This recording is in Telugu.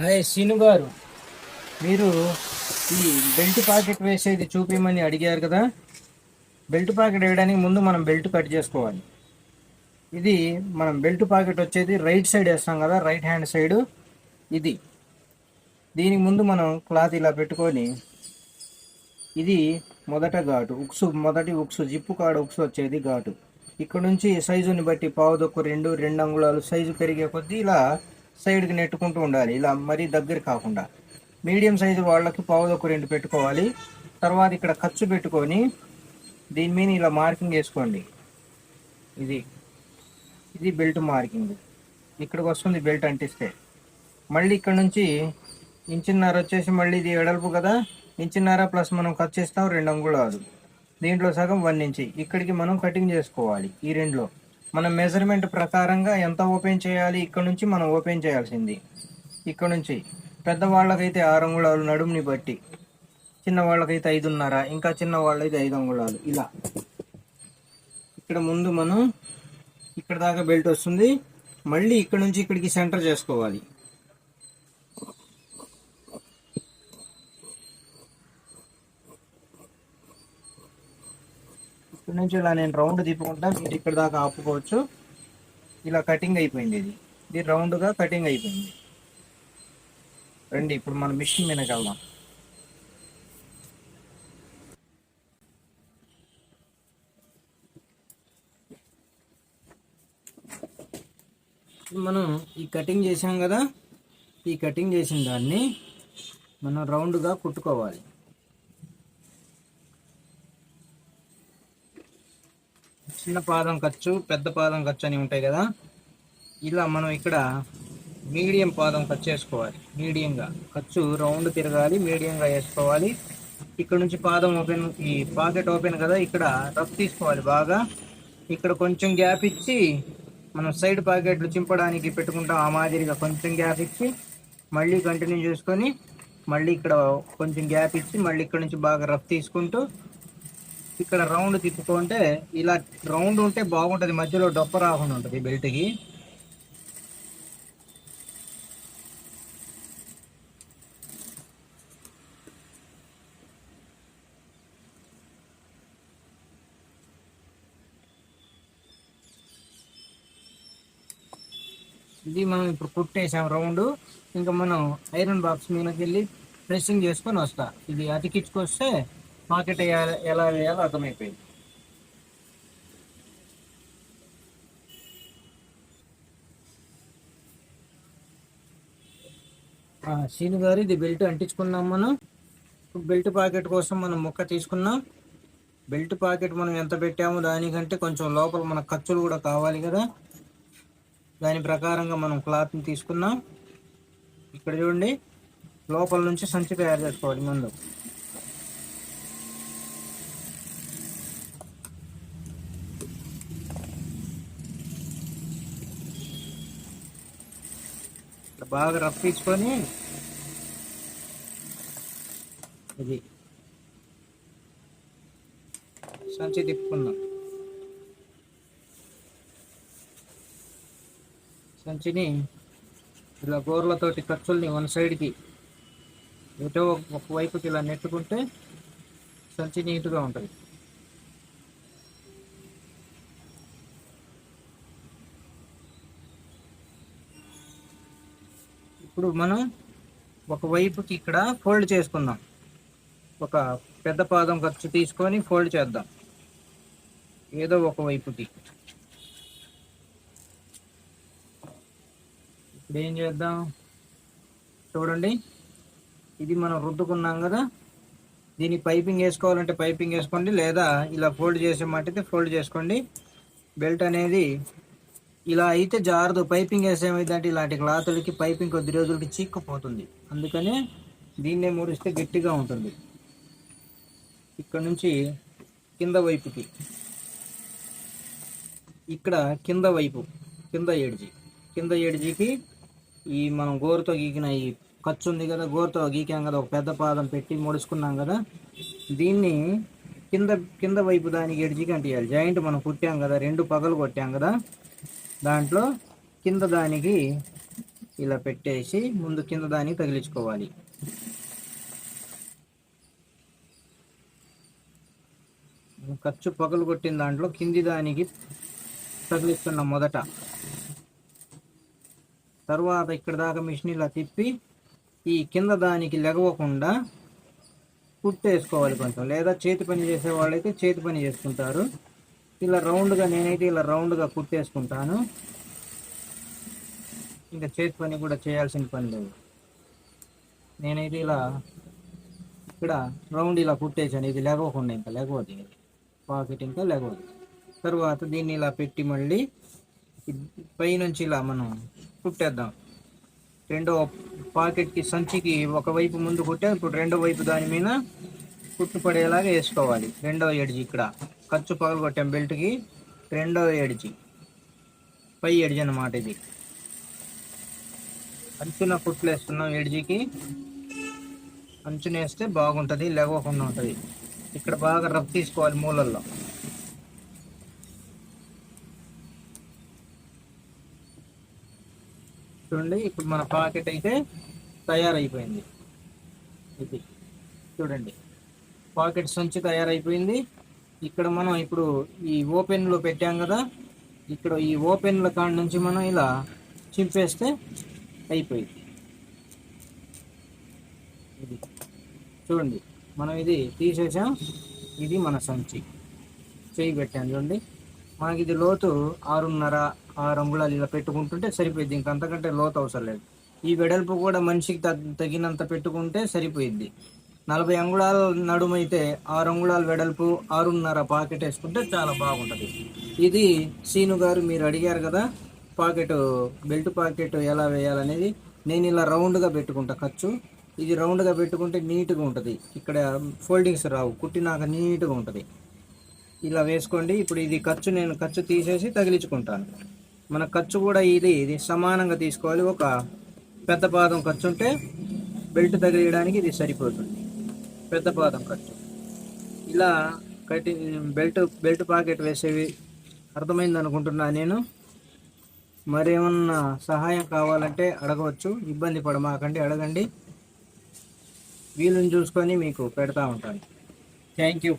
హాయ్ శీను గారు మీరు ఈ బెల్ట్ పాకెట్ వేసేది చూపించమని అడిగారు కదా? బెల్ట్ పాకెట్ వేయడానికి ముందు మనం బెల్ట్ కట్ చేసుకోవాలి. ఇది మనం బెల్ట్ పాకెట్ వచ్చేది రైట్ సైడ్ వేస్తాం కదా రైట్ హ్యాండ్ సైడ్ ఇది. దీనికి ముందు మనం క్లాత్ ఇలా పెట్టుకొని ఇది మొదట ఘాటు ఉక్సు మొదటి ఉక్సు జిప్పు కాడ ఉక్సు వచ్చేది ఘాటు. ఇక్కడ నుంచి సైజుని బట్టి పావుదొక్కు రెండు రెండు అంగుళాలు సైజు పెరిగే కొద్దీ ఇలా సైడ్కి నెట్టుకుంటూ ఉండాలి. ఇలా మరీ దగ్గర కాకుండా. మీడియం సైజు వాళ్ళకి పావుదొక్కు రెండు పెట్టుకోవాలి. తర్వాత ఇక్కడ ఖర్చు పెట్టుకొని దీని మీద ఇలా మార్కింగ్ వేసుకోండి. ఇది ఇది బెల్ట్ మార్కింగ్. ఇక్కడికి వస్తుంది బెల్ట్ అంటిస్తే. మళ్ళీ ఇక్కడ నుంచి ఇంచున్నర వచ్చేసి మళ్ళీ ఇది ఎడల్పు కదా? ఇంచున్నర ప్లస్ మనం కట్ చేస్తాం రెండు అంగుళాలు. దీంట్లో సగం వన్ ఇంచి. ఇక్కడికి మనం కటింగ్ చేసుకోవాలి ఈ రెండులో. మన మెజర్మెంట్ ప్రకారంగా ఎంత ఓపెన్ చేయాలి? ఇక్కడ నుంచి మనం ఓపెన్ చేయాల్సింది. ఇక్కడ నుంచి. పెద్దవాళ్ళకైతే ఆరు అంగుళాలు నడుముని బట్టి. చిన్నవాళ్ళకైతే ఐదున్నర ఇంకా చిన్న వాళ్ళైతే ఐదు అంగుళాలు. ఇలా. ఇక్కడ ముందు మనం ఇక్కడ దాకా బెల్ట్ వస్తుంది. మళ్ళీ ఇక్కడ నుంచి ఇక్కడికి సెంటర్ చేసుకోవాలి. ఇక్కడ నుంచి ఇలా నేను రౌండ్ తిప్పుకుంటా మీరు ఇక్కడ దాకా ఆపుకోవచ్చు. ఇలా కటింగ్ అయిపోయింది ఇది. ఇది రౌండ్గా కటింగ్ అయిపోయింది. రండి ఇప్పుడు మనం మిషన్ మీదకి వెళ్దాం. మనం ఈ కటింగ్ చేసాం కదా ఈ కటింగ్ చేసిన దాన్ని మనం రౌండ్గా కుట్టుకోవాలి. చిన్న పాదం ఖర్చు పెద్ద పాదం ఖర్చు అని ఉంటాయి కదా. ఇలా మనం ఇక్కడ మీడియం పాదం ఖర్చు చేసుకోవాలి. మీడియంగా. ఖర్చు రౌండ్ తిరగాలి మీడియంగా వేసుకోవాలి. ఇక్కడ నుంచి పాదం ఓపెన్ ఈ పాకెట్ ఓపెన్ కదా ఇక్కడ రఫ్ తీసుకోవాలి బాగా. ఇక్కడ కొంచెం గ్యాప్ ఇచ్చి మనం సైడ్ పాకెట్లు చింపడానికి పెట్టుకుంటాం ఆ మాదిరిగా. కొంచెం గ్యాప్ ఇచ్చి మళ్ళీ కంటిన్యూ చేసుకొని మళ్ళీ ఇక్కడ కొంచెం గ్యాప్ ఇచ్చి మళ్ళీ ఇక్కడ నుంచి బాగా రఫ్ తీసుకుంటూ ఇక్కడ రౌండ్ తిప్పుకుంటే ఇలా రౌండ్ ఉంటే బాగుంటుంది. మధ్యలో డొప్ప రాకుండా ఉంటుంది బెల్ట్కి ఇది మనం ఇప్పుడు కుట్టేసాం రౌండ్. ఇంకా మనం ఐరన్ బాక్స్ మీదకి వెళ్ళి ప్రెస్సింగ్ చేసుకొని వస్తా. ఇది అతికించుకొస్తే పాకెట్ ఎలా- వేయాలో అర్థమైపోయింది. ఆ, గారు ఇది బెల్ట్ అంటించుకున్నాం మనం. బెల్ట్ పాకెట్ కోసం మనం ముక్క తీసుకున్నాం. బెల్ట్ పాకెట్ మనం ఎంత పెట్టామో దానికంటే కొంచెం లోపల మన ఖర్చులు కూడా కావాలి కదా. దాని ప్రకారంగా మనం క్లాత్ని తీసుకున్నాం. ఇక్కడ చూడండి లోపల నుంచి సంచి తయారు చేసుకోవాలి ముందు. బాగా రఫ్ తీసుకొని ఇది సంచి తిప్పుకుందాం. సంచిని ఇలా గోర్లతోటి ఖర్చుల్ని వన్ సైడ్కి ఎటో ఒక వైపుకి ఇలా నెట్టుకుంటే సంచి నీట్గా ఉంటుంది. ఇప్పుడు మనం ఒక వైపుకి ఇక్కడ ఫోల్డ్ చేసుకుందాం. ఒక పెద్ద పాదం ఖర్చు తీసుకొని ఫోల్డ్ చేద్దాం. ఏదో ఒక వైపుకి. ఇప్పుడు ఏం చేద్దాం? చూడండి. ఇది మనం రుద్దుకున్నాం కదా. దీన్ని పైపింగ్ వేసుకోవాలంటే పైపింగ్ వేసుకోండి. లేదా ఇలా ఫోల్డ్ చేసేమంటే ఫోల్డ్ చేసుకోండి. బెల్ట్ అనేది ఇలా అయితే జారదు. పైపింగ్ వేసేమైందంటే ఇలాంటి క్లాతులకి పైపింగ్ కొద్ది రోజులకి చీక్కుపోతుంది. అందుకనే దీన్నే ముడిస్తే గట్టిగా ఉంటుంది. ఇక్కడ నుంచి కింద వైపుకి. ఇక్కడ కింద వైపు కింద ఎడ్జి కింద ఎడ్జికి ఈ మనం గోరుతో గీకిన ఈ ఖర్చు ఉంది కదా గోరుతో గీకాం కదా ఒక పెద్ద పాదం పెట్టి ముడుచుకున్నాం కదా. దీన్ని కింద కింద వైపు దానికి ఎడ్జికి అంటే జాయింట్ మనం కుట్టాం కదా రెండు పగలు కొట్టాం కదా. దాంట్లో కింద దానికి ఇలా పెట్టేసి ముందు కింద దానికి తగిలించుకోవాలి. ఖర్చు పగలు కొట్టిన దాంట్లో కింది దానికి తగిలిస్తున్న మొదట. తర్వాత ఇక్కడ దాకా మిషన్ ఇలా తిప్పి ఈ కింద దానికి లెగవకుండా కుట్టేసుకోవాలి కొంచెం. లేదా చేతి పని చేసే వాళ్ళైతే చేతి పని చేసుకుంటారు. ఇలా రౌండ్గా నేనైతే ఇలా రౌండ్గా కుట్టేసుకుంటాను. ఇంకా చేతి పని కూడా చేయాల్సిన పని లేదు. నేనైతే ఇలా ఇక్కడ రౌండ్ ఇలా కుట్టేసాను. ఇది లేకపోకుండా ఇంకా లేకపోతే పాకెట్ ఇంకా లేకపోతే తర్వాత దీన్ని ఇలా పెట్టి మళ్ళీ పైనుంచి ఇలా మనం కుట్టేద్దాం. రెండో పాకెట్కి సంచికి ఒకవైపు ముందు కుట్టాం ఇప్పుడు రెండో వైపు దాని మీద కుట్టు పడేలాగా వేసుకోవాలి. రెండో ఎడ్జ్ ఇక్కడ. ఖర్చు పగలు కొట్టాం బెల్ట్కి రెండో ఎడ్జి పై ఎడిజి అన్నమాట ఇది. అంచున కుట్లు వేస్తున్నాం ఎడ్జికి అంచున వేస్తే బాగుంటుంది లేవకుండా ఉంటుంది. ఇక్కడ బాగా రబ్ తీసుకోవాలి మూలల్లో. చూడండి ఇప్పుడు మన పాకెట్ అయితే తయారైపోయింది. ఇది చూడండి. పాకెట్ సంచి తయారైపోయింది. ఇక్కడ మనం ఇప్పుడు ఈ ఓపెన్లో పెట్టాం కదా ఇక్కడ ఈ ఓపెన్ల కాడ నుంచి మనం ఇలా చింపేస్తే అయిపోయింది. ఇది. చూడండి మనం ఇది తీసేసాం ఇది మన సంచి. చేయి పెట్టాం చూడండి. మనకి ఇది లోతు ఆరున్నర ఆరు అంగుళాలు ఇలా పెట్టుకుంటుంటే సరిపోయింది. ఇంకంతకంటే లోతు అవసరం లేదు. ఈ వెడల్పు కూడా మనిషికి తగినంత పెట్టుకుంటే సరిపోయింది. నలభై అంగుళాల నడుము అయితే ఆరు అంగుళాల వెడల్పు ఆరున్నర పాకెట్ వేసుకుంటే చాలా బాగుంటుంది. ఇది సీను గారు మీరు అడిగారు కదా పాకెట్ బెల్ట్ పాకెట్ ఎలా వేయాలనేది. నేను ఇలా రౌండ్గా పెట్టుకుంటా ఖర్చు. ఇది రౌండ్గా పెట్టుకుంటే నీట్గా ఉంటుంది. ఇక్కడ ఫోల్డింగ్స్ రావు కుట్టినాక నీట్గా ఉంటుంది. ఇలా వేసుకోండి. ఇప్పుడు ఇది ఖర్చు నేను ఖర్చు తీసేసి తగిలించుకుంటాను. మన ఖర్చు కూడా ఇది ఇది సమానంగా తీసుకోవాలి. ఒక పెద్ద పాదం ఖర్చు ఉంటే బెల్ట్ తగిలియడానికి ఇది సరిపోతుంది. పెద్ద పాదం కట్టు ఇలా కటి బెల్ట్ బెల్ట్ పాకెట్ వేసేవి. అర్థమైంది అనుకుంటున్నా నేను. మరేమన్నా సహాయం కావాలంటే అడగవచ్చు. ఇబ్బంది పడమాకండి అడగండి. వీలుని చూసుకొని మీకు పెడతా ఉంటాను. Thank you.